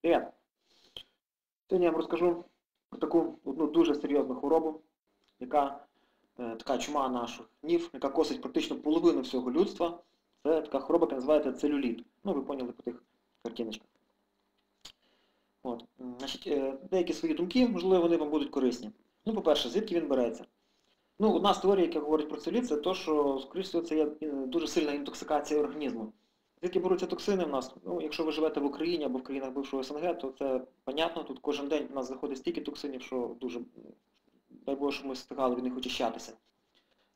Привіт! Сьогодні я вам розкажу про таку одну дуже серйозну хворобу, яка е, така чума наших днів, яка косить практично половину всього людства. Це така хвороба, яка називається целюліт. Ну, ви поняли по тих картиночках. От. Значить, е, деякі свої думки, можливо, вони вам будуть корисні. Ну, по-перше, звідки він береться? Ну, одна з теорій, яка говорить про целюліт, це те, що, скоріш всього, це є е, дуже сильна інтоксикація організму. Звідки беруться токсини в нас? Ну, якщо ви живете в Україні або в країнах бившого СНГ, то це понятно. Тут кожен день в нас заходить стільки токсинів, що дуже дай Боже, щоб ми встигали від них очищатися.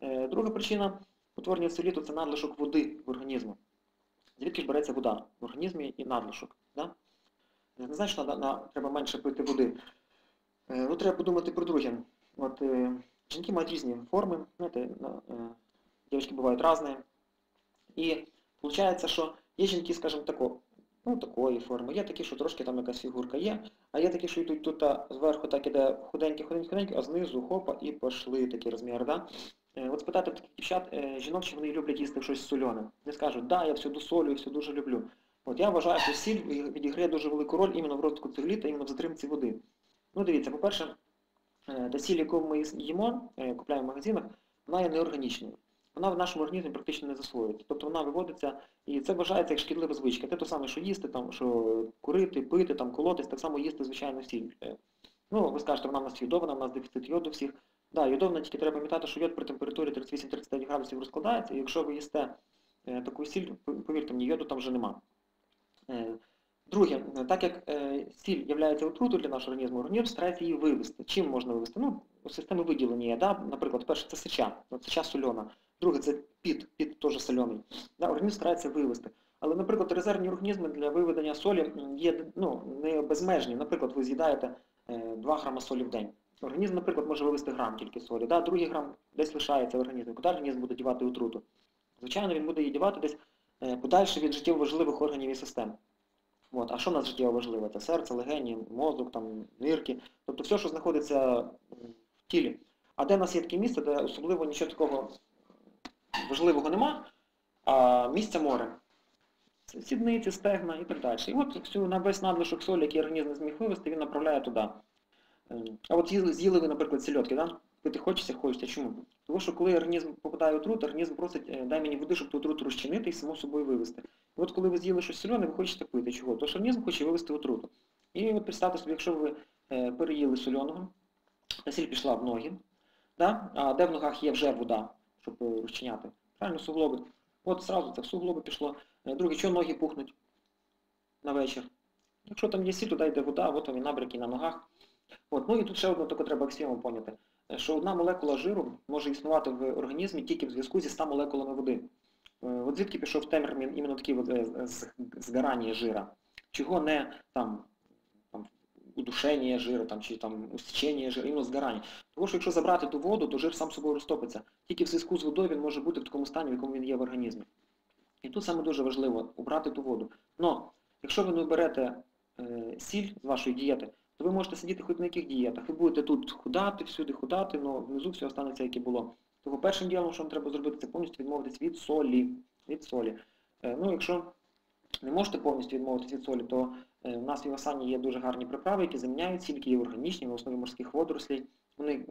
Е, Друга причина утворення целіту це надлишок води в організму. Звідки ж береться вода в організмі і надлишок? Да? Не значить, що на, на, треба менше пити води. Ну, треба подумати про друге. От, е, жінки мають різні форми, знаєте, е, дівчатки бувають різні. І виходить, що є жінки, скажімо, тако, ну, такої форми, є такі, що трошки там якась фігурка є, а є такі, що йдуть тут зверху так іде худенькі, худенькі, худенькі, а знизу хопа і пішли такі розміри. Да? Е, От спитати таких дівчат, е, жінок, чи вони люблять їсти щось солене. Вони скажуть, да, я все досолюю, все дуже люблю. От я вважаю, що сіль відіграє дуже велику роль іменно в розвитку целюліта, іменно в затримці води. Ну, дивіться, по-перше, е, та сіль, яку ми їмо, купляємо в магазинах, вона є неорганічною. Вона в нашому організмі практично не засвоюється. Тобто вона виводиться, і це вважається як шкідлива звичка. Те то саме, що їсти, там, що курити, пити, там, колотись, так само їсти, звичайно, сіль. Е, Ну, ви скажете, вона в нас йодована, в нас дефіцит йоду всіх. Да, йодовна, тільки треба пам'ятати, що йод при температурі 38-39 градусів розкладається, і якщо ви їсте е, таку сіль, повірте мені, йоду там вже нема. Е, Друге, так як сіль є отрутою для нашого організму, організм старається її вивести. Чим можна вивести? Ну, системи виділення є, да? наприклад, перше це сеча, сеча сольона. Друге це піт, піт теж сольоний. Да? Організм старається вивести. Але, наприклад, резервні організми для виведення солі є ну, не безмежні. Наприклад, ви з'їдаєте е, 2 грама солі в день. Організм, наприклад, може вивести грам тільки солі. Да? Другий грам десь лишається в організмі. Куди організм буде дівати отруту? Звичайно, він буде її дівати десь е, подальше від життєво важливих органів і систем. От. А що в нас життєво важливе? Це серце, легені, мозок, там, нирки. Тобто все, що знаходиться в тілі. А де в нас є таке місце, де особливо нічого такого важливого нема, а місця море. Сідниці, стегна і так далі. І от всю, на весь надлишок солі, який організм не зміг вивести, він направляє туди. Ем, А от з'їли, з'їли ви, наприклад, сельодки, да? Пити хочеться, хочеться. Чому? Тому що коли організм попадає в отруту, організм просить, е, дай мені води, щоб ту отруту розчинити і само собою вивести. І от коли ви з'їли щось солене, ви хочете пити. Чого? Що організм хоче вивести отруту. І от представте собі, якщо ви е, переїли соленого, та сіль пішла в ноги, да? а де в ногах є вже вода, щоб е, розчиняти. Правильно, суглоби. От зразу це в суглоби пішло. Е, Друге, що ноги пухнуть на вечір? Якщо там є сіль, туди йде вода, от вони набряки на ногах. От. Ну і тут ще одну таку треба аксіому поняти, е, що одна молекула жиру може існувати в організмі тільки в зв'язку зі 100 молекулами води. Е, От звідки пішов термін іменно такий е, жира. Чого не там удушення жиру там, чи там усічення жиру, іменно згорання. Тому що якщо забрати ту воду, то жир сам собою розтопиться. Тільки в зв'язку з водою він може бути в такому стані, в якому він є в організмі. І тут саме дуже важливо убрати ту воду. Но якщо ви не берете е, сіль з вашої дієти, то ви можете сидіти хоч на яких дієтах. Ви будете тут худати, всюди худати, але внизу все останеться, як і було. Тому першим ділом, що вам треба зробити, це повністю відмовитись від солі. Від солі. Е, ну, якщо не можете повністю відмовитись від солі, то е, у нас в Івасані є дуже гарні приправи, які заміняють сіль, які є органічні, на основі морських водорослей. Вони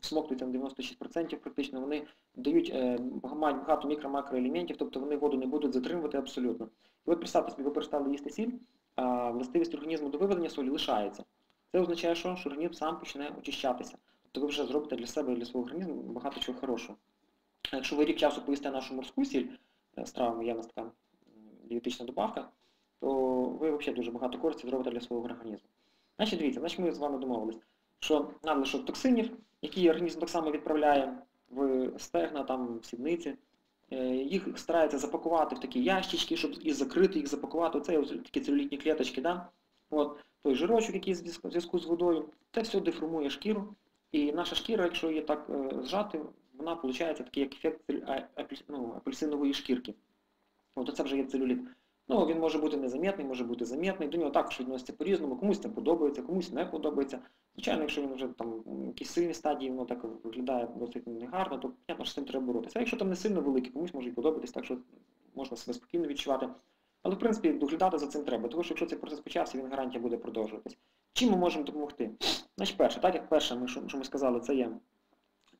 всмоктуються на 96% практично, вони дають е, мають багато мікро-макроелементів, тобто вони воду не будуть затримувати абсолютно. І от представте собі, ви перестали їсти сіль, а властивість організму до виведення солі лишається. Це означає, що, організм сам почне очищатися. Тобто ви вже зробите для себе і для свого організму багато чого хорошого. Якщо ви рік часу поїсте нашу морську сіль, е, з травами є в така дієтична добавка, то ви взагалі дуже багато користі зробите для свого організму. Значить, дивіться, значить ми з вами домовились, що надлишок токсинів, які організм так само відправляє в стегна, там, в сідниці, е, їх старається запакувати в такі ящички, щоб і закрити їх, запакувати. Оце такі целюлітні клеточки, да? От, той жирочок, який в зв'язку- з водою, це все деформує шкіру. І наша шкіра, якщо її так е, зжати, вона виходить такий як ефект апель- ну, апельсинової шкірки. От це вже є целюліт. Ну, він може бути незамітний, може бути замітний, до нього також відноситься по-різному, комусь це подобається, комусь не подобається. Звичайно, якщо він вже там в якійсь сильній стадії, воно так виглядає досить негарно, то понятно, що з цим треба боротися. А якщо там не сильно великий, комусь може і подобатись, так що можна себе спокійно відчувати. Але в принципі доглядати за цим треба, тому що якщо цей процес почався, він гарантія буде продовжуватись. Чим ми можемо допомогти? Значить, перше, так як перше, ми, що, ми сказали, це є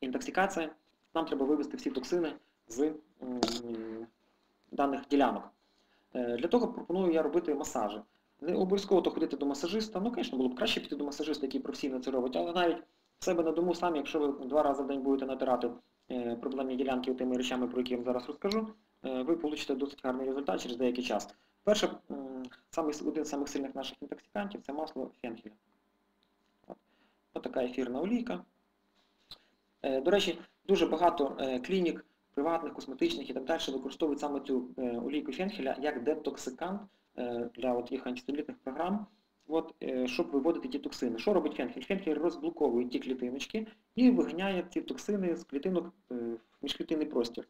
інтоксикація, нам треба вивести всі токсини з даних ділянок. Е, Для того пропоную я робити масажі. Не обов'язково то ходити до масажиста. Ну, звісно, було б краще піти до масажиста, який професійно це робить, але навіть в себе на дому самі, якщо ви два рази в день будете натирати е, проблемні ділянки тими речами, про які я вам зараз розкажу, е, ви получите досить гарний результат через деякий час. Перше, один з самих сильних наших інтоксикантів це масло фенхеля. Ось така ефірна олійка. До речі, дуже багато клінік, приватних, косметичних і так далі використовують саме цю е, олійку фенхеля як детоксикант е, для от їх антицелюлітних програм, от, е, щоб виводити ті токсини. Що робить фенхель? Фенхель розблоковує ті клітиночки і виганяє ці токсини з клітинок в міжклітинний простір.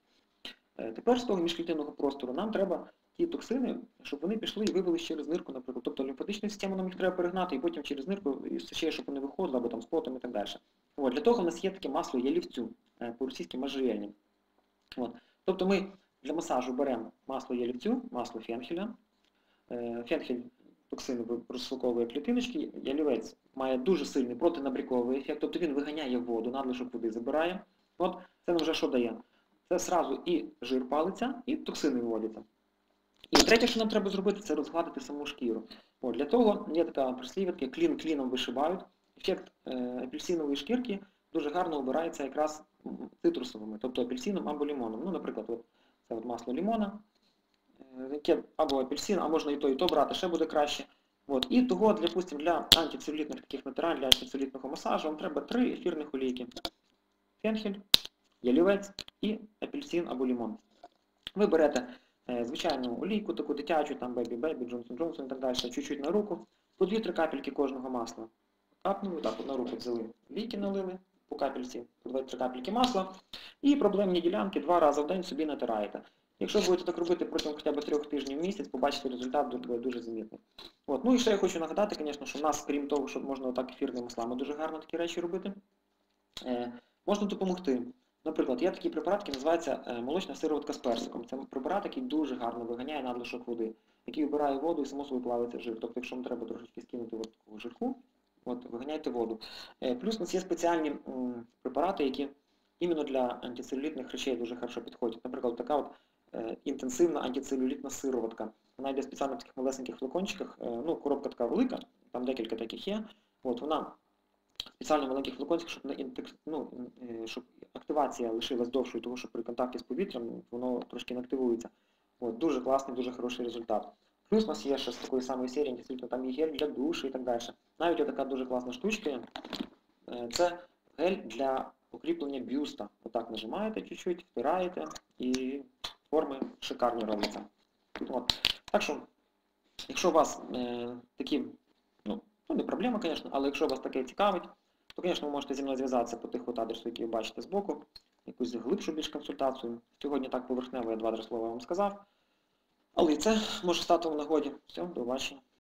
Тепер з того міжклітинного простору нам треба ті токсини, щоб вони пішли і вивели через нирку, наприклад. Тобто лімфатичну систему нам їх треба перегнати, і потім через нирку і ще, щоб вони виходили, або там з потом і так далі. От, для того в нас є таке масло ялівцю, по-російськи можжевельник. От. Тобто ми для масажу беремо масло ялівцю, масло фенхеля. Е, Фенхель токсини розсилковує клітиночки, ялівець має дуже сильний протинабріковий ефект, тобто він виганяє воду, надлишок води забирає. От це вже що дає? Це сразу і жир палиться, і токсини виводяться. І третє, що нам треба зробити, це розгладити саму шкіру. От, для того є така прислів'я, клін кліном вишибають. Ефект е, апельсинової шкірки дуже гарно обирається якраз цитрусовими, тобто апельсином або лимоном. Ну, наприклад, от, це от масло лимона, е, яке або апельсин, а можна і то, і то брати, ще буде краще. От. І того, допустим, для антицелюлітних таких натирань, для антицелюлітного масажу вам треба три ефірних олійки. Фенхель, ялівець і апельсин або лимон. Ви берете е, звичайну олійку, таку дитячу, там Baby, Johnson Johnson і так далі, чуть-чуть на руку, по 2-3 капельки кожного масла. Капнули, так, на руку взяли, ліки налили, по капельці, по 2-3 капельки масла, і проблемні ділянки два рази в день собі натираєте. Якщо будете так робити протягом хоча б трьох тижнів в місяць, побачите результат буде дуже замітний. От. Ну і ще я хочу нагадати, звісно, що в нас, крім того, що можна отак ефірними маслами дуже гарно такі речі робити, е, можна допомогти. Наприклад, є такий препарат, який називається е, молочна сироватка з персиком. Це препарат, який дуже гарно виганяє надлишок води, який вбирає воду і само собою плавиться жир. Тобто, якщо вам треба трошечки скинути от такого жирку, от, виганяйте воду. Е, Плюс у нас є спеціальні препарати, які іменно для антицелюлітних речей дуже хорошо підходять. Наприклад, така от е, інтенсивна антицелюлітна сироватка. Вона йде спеціально в таких малесеньких флакончиках. Е, ну, коробка така велика, там декілька таких є. От, вона спеціально в маленьких флакончиках, щоб, ну, щоб активація лишилась довшою, тому що при контакті з повітрям воно трошки не активується. От, дуже класний, дуже хороший результат. Плюс у нас є ще з такої самої серії, антицелюлітної, там є гель для душу і так далі. Навіть отака дуже класна штучка. Це гель для укріплення бюста. Отак нажимаєте чуть-чуть, втираєте і форми шикарні робляться. От. Так що, якщо у вас е, такі, ну, ну не проблема, звісно, але якщо вас таке цікавить, то, звісно, ви можете зі мною зв'язатися по тих от адресу, які ви бачите збоку, якусь глибшу більш консультацію. Сьогодні так поверхнево я два-три слова вам сказав. Але це може стати в нагоді. Все, до побачення.